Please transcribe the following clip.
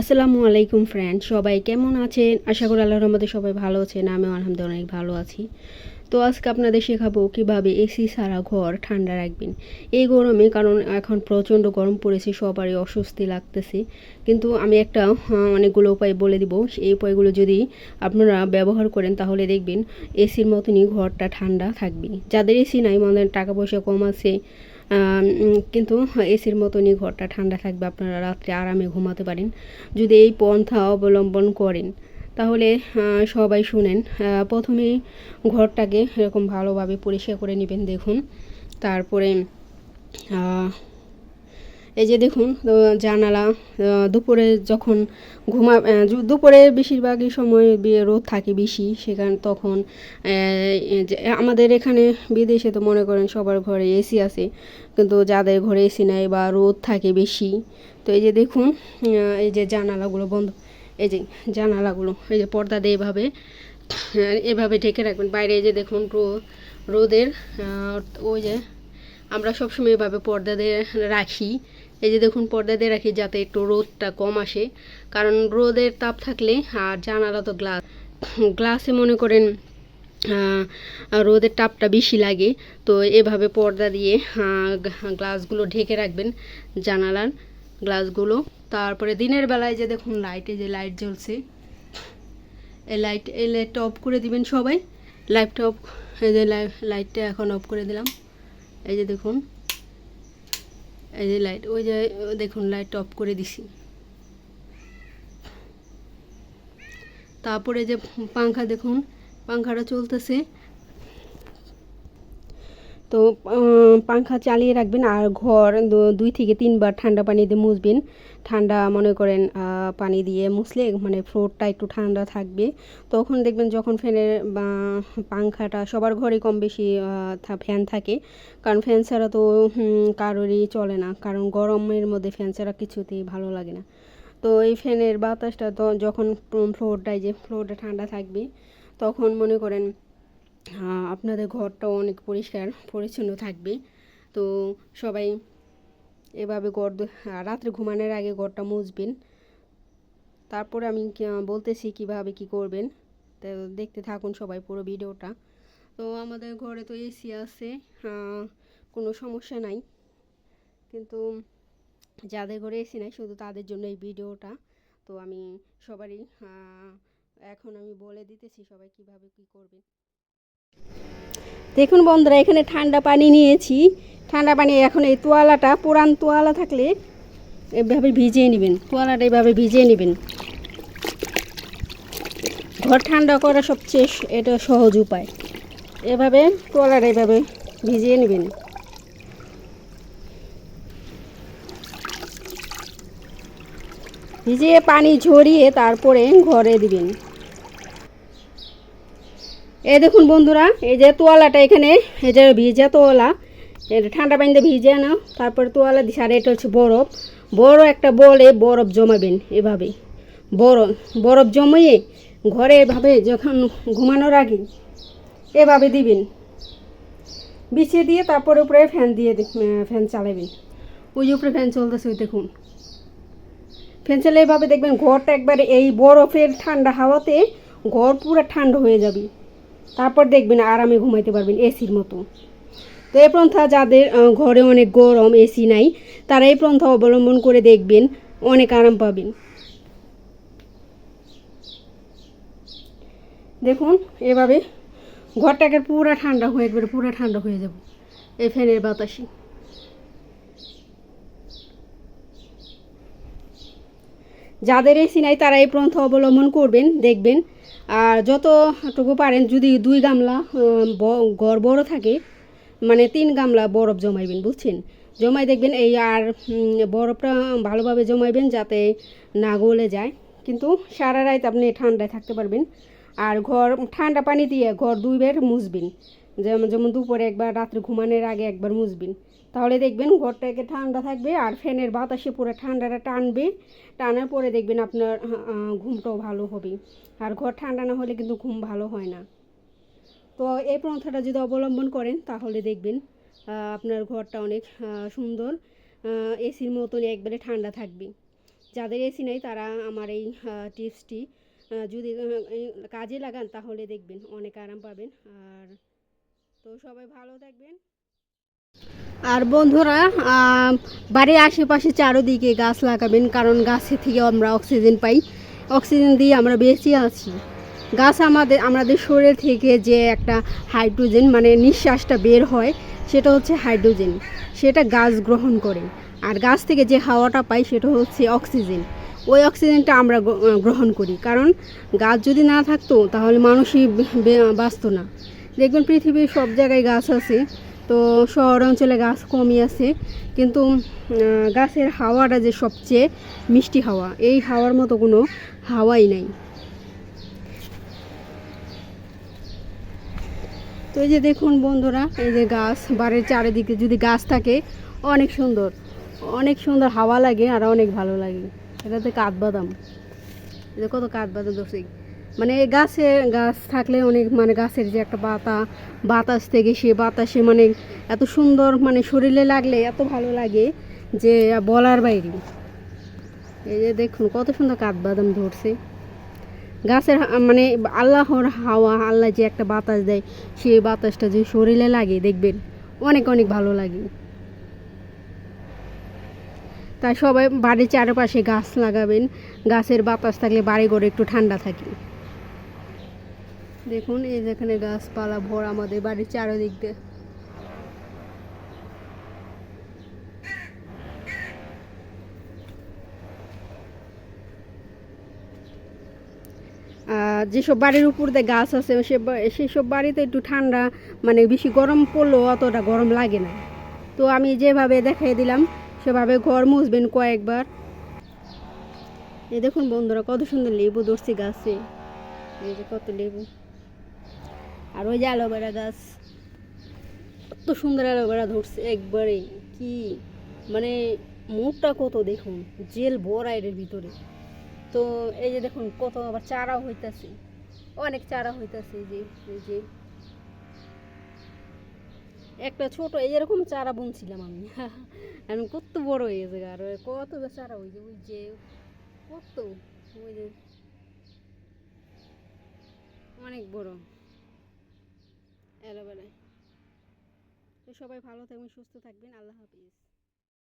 আসসালামু আলাইকুম ফ্রেন্ড সবাই কেমন আছেন? আশা করি আল্লাহর রহমতে সবাই ভালো আছেন, আমিও আলহামদুলিল্লাহ অনেক ভালো আছি। তো আজকে আপনাদের শেখাবো কীভাবে এসি ছাড়া ঘর ঠান্ডা রাখবেন। এই গরমে, কারণ এখন প্রচণ্ড গরম পড়েছে, সবারই অস্বস্তি লাগতেছে। কিন্তু আমি একটা অনেকগুলো উপায় বলে দিব। এই উপায়গুলো যদি আপনারা ব্যবহার করেন, তাহলে দেখবেন এসির মতনই ঘরটা ঠান্ডা থাকবে। যাদের এসি নাই মানে টাকা পয়সা কম আছে কিন্তু এসির মতনই ঘরটা ঠান্ডা থাকবে, আপনারা রাত্রে আরামে ঘুমাতে পারেন। যদি এই পন্থা অবলম্বন করেন, তাহলে সবাই শুনেন প্রথমেই প্রথমে ঘরটাকে এরকম ভালোভাবে পরিষ্কার করে নেবেন, দেখুন। তারপরে এই যে দেখুন জানালা দুপুরে যখন ঘুমা দুপুরে বেশিরভাগই সময় রোদ থাকে বেশি, সেখানে তখন আমাদের এখানে বিদেশে তো মনে করেন সবার ঘরে এসি আছে, কিন্তু যাদের ঘরে এসি নাই বা রোদ থাকে বেশি, তো এই যে দেখুন এই যে জানালাগুলো বন্ধ, এই যে জানালাগুলো, এই যে পর্দা দিয়ে এভাবে এভাবে ঢেকে রাখবেন, বাইরে যে দেখুন রো- রোদের ওই যে আমরা সবসময় এভাবে পর্দা দিয়ে রাখি এই যে দেখুন, পর্দা দিয়ে রাখি যাতে একটু রোদটা কম আসে। কারণ রোদের তাপ থাকলে আর জানালা তো গ্লাস গ্লাসে মনে করেন রোদের তাপটা বেশি লাগে। তো এভাবে পর্দা দিয়ে গ্লাসগুলো ঢেকে রাখবেন জানালার গ্লাসগুলো। তারপরে দিনের বেলায় যে দেখুন, লাইটে যে লাইট জ্বলছে, এই লাইট, এই লাইটটা অফ করে দিবেন সবাই। লাইটটা অফ, এই যে লাইটটা এখন অফ করে দিলাম। এই যে দেখুন এই যে লাইট ওই যে, দেখুন লাইট টপ করে দিছি। তারপরে যে পাংখা, দেখুন, পাংখাটা চলতেছে। তো পাংখা চালিয়ে রাখবেন আর ঘর দুই থেকে তিনবার ঠান্ডা পানি দিয়ে মুছবেন। ঠান্ডা মনে করেন পানি দিয়ে মুছলে মানে ফ্লোরটা একটু ঠান্ডা থাকবে। তখন দেখবেন যখন ফ্যানের পাংখাটা সবার ঘরে কম বেশি ফ্যান থাকে। কারণ ফ্যান ছাড়া তো কারোরই চলে না। কারণ গরমের মধ্যে ফ্যান ছাড়া কিছুতেই ভালো লাগে না। তো এই ফ্যানের বাতাসটা তো যখন ফ্লোরটায় যে, ফ্লোরটা ঠান্ডা থাকবে, তখন মনে করেন আপনাদের ঘরটাও অনেক পরিষ্কার, পরিচ্ছন্ন থাকবে। তো সবাই এভাবে ঘর রাত্রে ঘুমানোর আগে ঘরটা মুছবেন। তারপরে আমি বলতেছি কীভাবে কি করবেন। তো দেখতে থাকুন সবাই পুরো ভিডিওটা। তো আমাদের ঘরে তো এসি আছে কোনো সমস্যা নাই। কিন্তু যাদের ঘরে এসি নাই, শুধু তাদের জন্য এই ভিডিওটা। তো আমি সবারই এখন আমি বলে দিতেছি সবাই কীভাবে কি করবেন। দেখুন বন্ধুরা, এখানে ঠান্ডা পানি নিয়েছি। ঠান্ডা পানি এখন এই তোয়ালাটা, পুরান তোয়ালা থাকলে এভাবে ভিজিয়ে নেবেন। তোয়ালাটা এভাবে ভিজিয়ে নেবেন। ঘর ঠান্ডা করা সবচেয়ে এটা সহজ উপায়। এভাবে, তোয়ালাটা এভাবে ভিজিয়ে নেবেন। ভিজিয়ে পানি ঝরিয়ে তারপরে ঘরে দিবেন। এই দেখুন বন্ধুরা, এই যে তোয়ালাটা এখানে, এই যে ভিজা তোয়ালা এটা ঠান্ডা পানিতে ভিজে নাও তারপরে তোয়ালা দিছে, আর এটা হচ্ছে বরফ। বড় একটা বলে বরফ জমাবেন এভাবে বরফ বরফ জমিয়ে ঘরে এভাবে যখন ঘুমানোর আগে এভাবে দিবেন। বিছিয়ে দিয়ে তারপরে উপরে ফ্যান দিয়ে ফ্যান চালাবেন। ওই উপরে ফ্যান চলতেছে, ওই দেখুন। ফ্যান চালিয়ে এভাবে দেখবেন, ঘরটা একবারে এই বরফের ঠান্ডা হাওয়াতে ঘর পুরো ঠান্ডা হয়ে যাবে। তারপর দেখবেন আরামে ঘুমাইতে পারবেন এসির মতো। তো এই পন্থা যাদের ঘরে অনেক গরম, এসি নাই, তারা এই পন্থা অবলম্বন করে দেখবেন অনেক আরাম পাবেন। দেখুন, এভাবে ঘরটাকে পুরো ঠান্ডা হয়ে একবারে পুরো ঠান্ডা হয়ে যাব এই ফ্যানের বাতাসে। যাদের এসি নাই, তারা এই পন্থা অবলম্বন করবেন, দেখবেন আর যতটুকু পারেন, যদি দুই গামলা ঘর বড় থাকে মানে তিন গামলা বরফ জমাইবেন, বুঝছেন? জমাই দেখবেন এই আর বরফটা ভালোভাবে জমাইবেন যাতে না গলে যায়। কিন্তু সারা রাত আপনি ঠান্ডায় থাকতে পারবেন। আর ঘর, ঠান্ডা পানি দিয়ে ঘর দুই দুইবার মুছবেন। যেমন যেমন দুপুরে একবার, রাত্রে ঘুমানোর আগে একবার মুছবেন। তাহলে দেখবেন ঘরটাকে ঠান্ডা থাকবে আর ফ্যানের বাতাসে পুরো ঠান্ডাটা টানবে। টানার পরে দেখবেন আপনার ঘুমটাও ভালো হবে। আর ঘর ঠান্ডা না হলে কিন্তু ঘুম ভালো হয় না। তো এই পন্থাটা যদি অবলম্বন করেন, তাহলে দেখবেন আপনার ঘরটা অনেক সুন্দর এসির মতনই একবারে ঠান্ডা থাকবে। যাদের এসি নেই, তারা আমার এই টিপসটি যদি কাজে লাগান, তাহলে দেখবেন অনেক আরাম পাবেন। আর তো সবাই ভালো থাকবেন। আর বন্ধুরা বাড়ির আশেপাশে চারোদিকে গাছ লাগাবেন, কারণ গাছের থেকে আমরা অক্সিজেন পাই। অক্সিজেন দিয়ে আমরা বেঁচে আছি। গাছ আমাদের আমাদের শরীর থেকে যে একটা হাইড্রোজেন মানে নিঃশ্বাসটা বের হয়, সেটা হচ্ছে হাইড্রোজেন। সেটা গাছ গ্রহণ করে। আর গাছ থেকে যে হাওয়াটা পাই, সেটা হচ্ছে অক্সিজেন। ওই অক্সিজেনটা আমরা গ্রহণ করি। কারণ গাছ যদি না থাকতো, তাহলে মানুষই বাঁচতো না। দেখবেন পৃথিবীর সব জায়গায় গাছ আছে, তো শহর অঞ্চলে গাছ কমই আছে, কিন্তু গাছের হাওয়াটা যে সবচেয়ে মিষ্টি হাওয়া, এই হাওয়ার মতো কোনো হাওয়াই নাই। তো এই যে দেখুন বন্ধুরা, এই যে গাছ, বাড়ির চারিদিকে যদি গাছ থাকে, অনেক সুন্দর অনেক সুন্দর হাওয়া লাগে আর অনেক ভালো লাগে। এটাতে কাঠবাদাম এটা কত কাঠবাদাম ধরছে? মানে গাছে গাছ থাকলে অনেক মানে গাছের যে একটা পাতা বাতাস থেকে সে বাতাসে মানে এত সুন্দর মানে শরীরে লাগলে এত ভালো লাগে যে বলার বাইরে। এই যে দেখুন কত সুন্দর কাঠবাদাম ধরছে। গাছের মানে আল্লাহর হাওয়া, আল্লাহ যে একটা বাতাস দেয় সেই বাতাসটা যে শরীরে লাগে দেখবেন, অনেক অনেক ভালো লাগে। তাই সবাই বাড়ির চারপাশে গাছ লাগাবেন, গাছের বাতাস থাকলে বাড়ি ঘরে একটু ঠান্ডা থাকে। দেখুন, এই যেখানে গাছপালা ভর আমাদের বাড়ির চারদিক দিয়ে। যেসব বাড়ির উপর দিয়ে গাছ আছে, সে বা- সেসব বাড়িতে একটু ঠান্ডা মানে বেশি গরম পড়লেও অতটা গরম লাগে না। তো আমি যেভাবে দেখাই দিলাম, সেভাবে ঘর মুছবেন কয়েকবার। এই দেখুন বন্ধুরা, কত সুন্দর লেবু ধরছে গাছে। এই যে কত লেবু। আর ওই যে অ্যালোভেরা গাছ। কত সুন্দর অ্যালোভেরা ধরছে একবারে কি? মানে মুখটা কত দেখুন, জেল ভরা ভিতরে। তো এই যে দেখুন কত আবার চারা হইতাছে। অনেক চারা হইতাছে যে, এই যে। একটা ছোট এরকম চারা বুনছিলাম আমি। এখন কত বড় হয়ে গেছে আর কত চারা হয়েছে ওই যে, কত, ওই যে। অনেক বড়। অ্যালোভেরা তো সবাই ভালো থাকবেন সুস্থ থাকবেন। আল্লাহ হাফিজ।